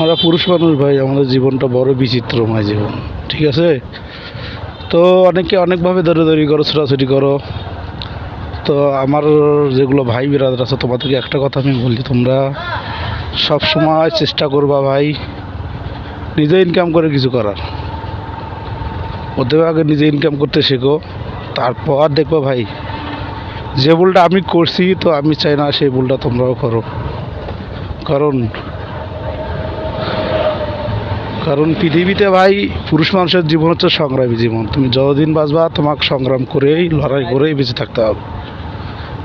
আমরা পুরুষ মানুষ ভাই, আমাদের জীবনটা বড় বিচিত্রময় জীবন ঠিক আছে? তো অনেকে অনেকভাবে দৌড়াদৌড়ি করো, ছোটাছুটি করো। তো আমার যেগুলো ভাই বিরাদার আছে, তোমাদেরকে একটা কথা আমি বলি, তোমরা সব সময় চেষ্টা করবা ভাই, নিজে ইনকাম করে কিছু করার। ওদের আগে নিজে ইনকাম করতে শেখো, তারপর দেখব ভাই, যে ভুলটা আমি করছি, তো আমি চাই না সেই ভুলটা তোমরাও করো। কারণ কারণ পৃথিবীতে ভাই পুরুষ মানুষের জীবন হচ্ছে সংগ্রামী জীবন। তুমি যতদিন বাঁচবা, তোমাকে সংগ্রাম করেই, লড়াই করেই বেঁচে থাকতে হবে।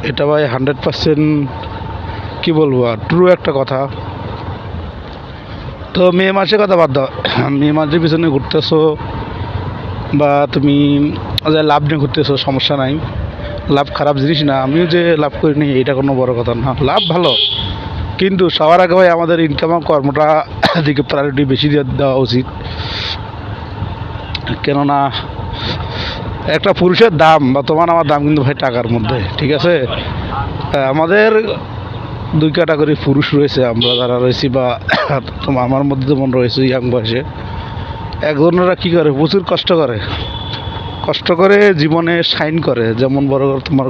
এটা ভাই হান্ড্রেড পার্সেন্ট কী বলব আর ট্রু একটা কথা। তো মে মাসের কথা বাদ দাও। মে মাসের পিছনে ঘুরতেছো বা তুমি লাভ নিয়ে ঘুরতেছো, সমস্যা নাই। লাভ খারাপ জিনিস না, আমিও যে লাভ করিনি, এটা কোনো বড় কথা না। লাভ ভালো। কিন্তু সবার আগে ভাই আমাদের ইনকাম কর্মটা দিকে প্রায়োরিটি বেশি দেওয়া উচিত। কেননা একটা পুরুষের দাম বা তোমার আমার দাম কিন্তু ভাই টাকার মধ্যে, ঠিক আছে? আমাদের দুই ক্যাটাগরি পুরুষ রয়েছে, আমরা যারা রয়েছি বা তোমার আমার মধ্যে যেমন রয়েছে ইয়াং বয়সে, একজনেরা কী করে? প্রচুর কষ্ট করে। কষ্ট করে জীবনে সাইন করে, যেমন বড় তোমার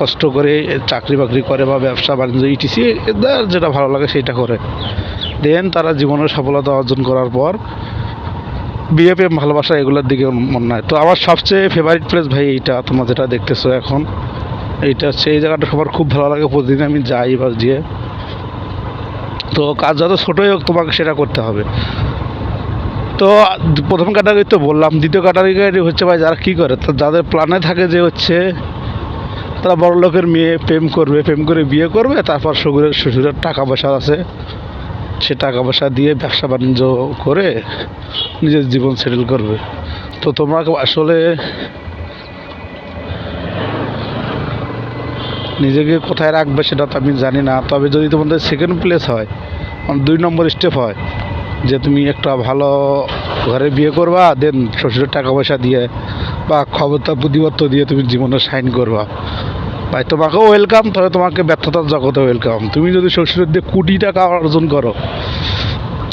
কষ্ট করে চাকরি বাকরি করে বা ব্যবসা বাণিজ্য ইটিসি এদের যেটা ভালো লাগে সেটা করে। দেন তারা জীবনের সফলতা অর্জন করার পর বিয়ে প্রেম ভালোবাসা এগুলোর দিকে মন নয়। তো আমার সবচেয়ে ফেভারিট প্লেস ভাই এইটা, তোমরা যেটা দেখতেছো এখন, এইটা হচ্ছে এই জায়গাটা সবার খুব ভালো লাগে, প্রতিদিন আমি যাই বা গিয়ে। তো কাজ যত ছোটোই হোক তোমাকে সেটা করতে হবে। তো প্রথম ক্যাটাগরি তো বললাম, দ্বিতীয় ক্যাটাগরি হচ্ছে ভাই যারা কী করে, তো যাদের প্ল্যানে থাকে যে হচ্ছে তারা বড় লোকের মেয়ে প্রেম করবে, প্রেম করে বিয়ে করবে, তারপর শ্বশুরের শ্বশুরের টাকা পয়সা আছে। সে টাকা পয়সা দিয়ে ব্যবসা বাণিজ্য করে নিজের জীবন সেটেল করবে। তো তোমরা আসলে নিজেকে কোথায় রাখবে সেটা তো আমি জানি না। তবে যদি তোমাদের সেকেন্ড প্লেস হয় মানে দুই নম্বর স্টেপ হয়, যে তুমি একটা ভালো ঘরে বিয়ে করবা দেন শ্বশুরের টাকা পয়সা দিয়ে বা ক্ষমতা বুদ্ধিমত্ত দিয়ে তুমি জীবনে সাইন করবা। ভাই তোমাকেও ওয়েলকাম তবে তোমাকে ব্যর্থতার জগতে ওয়েলকাম তুমি যদি শ্বশুরের দিয়ে কোটি টাকা অর্জন করো,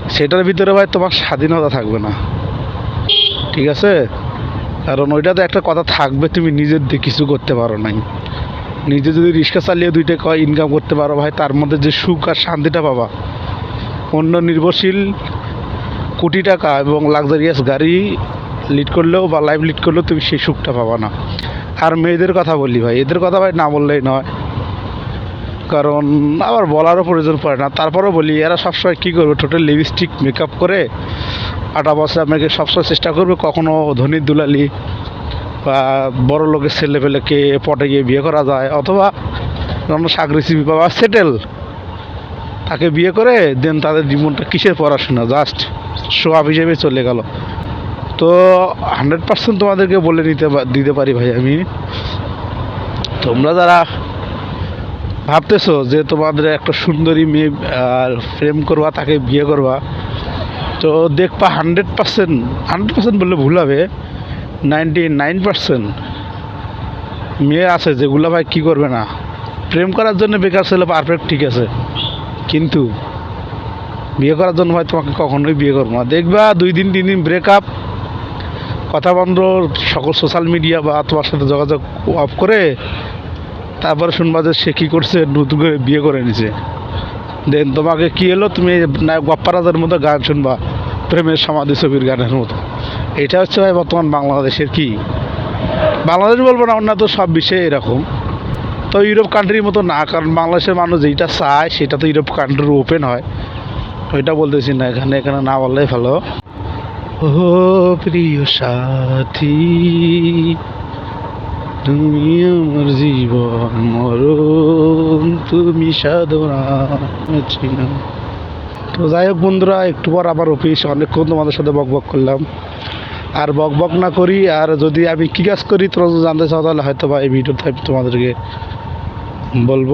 সেটার ভিতরে ভাই তোমার স্বাধীনতা থাকবে না। ঠিক আছে? কারণ ওইটাতে একটা কথা থাকবে, তুমি নিজের দিয়ে কিছু করতে পারো নাই। নিজে যদি রিক্সা চালিয়ে দুইটা কয় ইনকাম করতে পারো, ভাই, তার মধ্যে যে সুখ আর শান্তিটা পাবা। অন্য নির্ভরশীল কোটি টাকা এবং লাক্সারিয়াস গাড়ি লিড করলেও বা লাইভ লিড করলেও তুমি সেই সুখটা পাবা না। আর মেয়েদের কথা বললি ভাই, এদের কথা ভাই না বললেই নয়। কারণ আবার বলারও প্রয়োজন পড়ে না। তারপরেও বলি, এরা সবসময় কী করবে? টোটাল লিপস্টিক মেকআপ করে আটা বছর আপনাকে সবসময় চেষ্টা করবে কখনো ধনির দুলালি বা বড় লোকের ছেলে পেলেকে পটে গিয়ে বিয়ে করা যায়, অথবা কোনো সাগরিসিবি বা সেটেল তাকে বিয়ে করে দেন তাদের জীবনটা কিসের পড়াশোনা? জাস্ট আপ হিসেবে চলে গেল। তো হান্ড্রেড পার্সেন্ট তোমাদেরকে বলে নিতে দিতে পারি ভাই আমি। তোমরা যারা ভাবতেছো যে তোমাদের একটা সুন্দরী মেয়ে আর প্রেম করবা, তাকে বিয়ে করবা, তো দেখবা হান্ড্রেড পার্সেন্ট হান্ড্রেড পার্সেন্ট বললে ভুল হবে। নাইনটি নাইন পার্সেন্ট মেয়ে আছে যেগুলো ভাই কী করবে না। প্রেম করার জন্য বেকার ছেলে পারফেক্ট ঠিক আছে। কিন্তু বিয়ে করার জন্য ভাই তোমাকে কখনোই বিয়ে করব না। দেখবা দুই দিন, তিন দিন ব্রেকআপ কথা বন্ধ সকল সোশ্যাল মিডিয়া বা তোমার সাথে যোগাযোগ অফ করে তারপরে শুনবা যে সে কী করছে, নতুন করে বিয়ে করে নিছে। দেন তোমাকে কি এলো তুমি নায়ক মতো গান শুনবা, প্রেমের সমাধি ছবির গানের মতো। এটা হচ্ছে ভাই বর্তমান বাংলাদেশের কি? বাংলাদেশ বলব না অন্য তো সব বিষয়ে এরকম। তো ইউরোপ কান্ট্রির মতো না, কারণ বাংলাদেশের মানুষ যেটা চায়, সেটা তো ইউরোপ কান্ট্রির ওপেন হয়। ওইটা বলতেছি না, এখানে এখানে না বললেই ভালো। প্রিয় সাথী, তুমি আমার জীবন মরণ, তুমি সাধনা তো যাই হোক বন্ধুরা, একটু পর আমার অফিস, অনেকক্ষণ তোমাদের সাথে বক বক করলাম। আর বক বক না করি, আর যদি আমি কী কাজ করি তোমরা জানতে চাও, তাহলে হয়তো বা এই ভিডিওতে তোমাদেরকে বলব।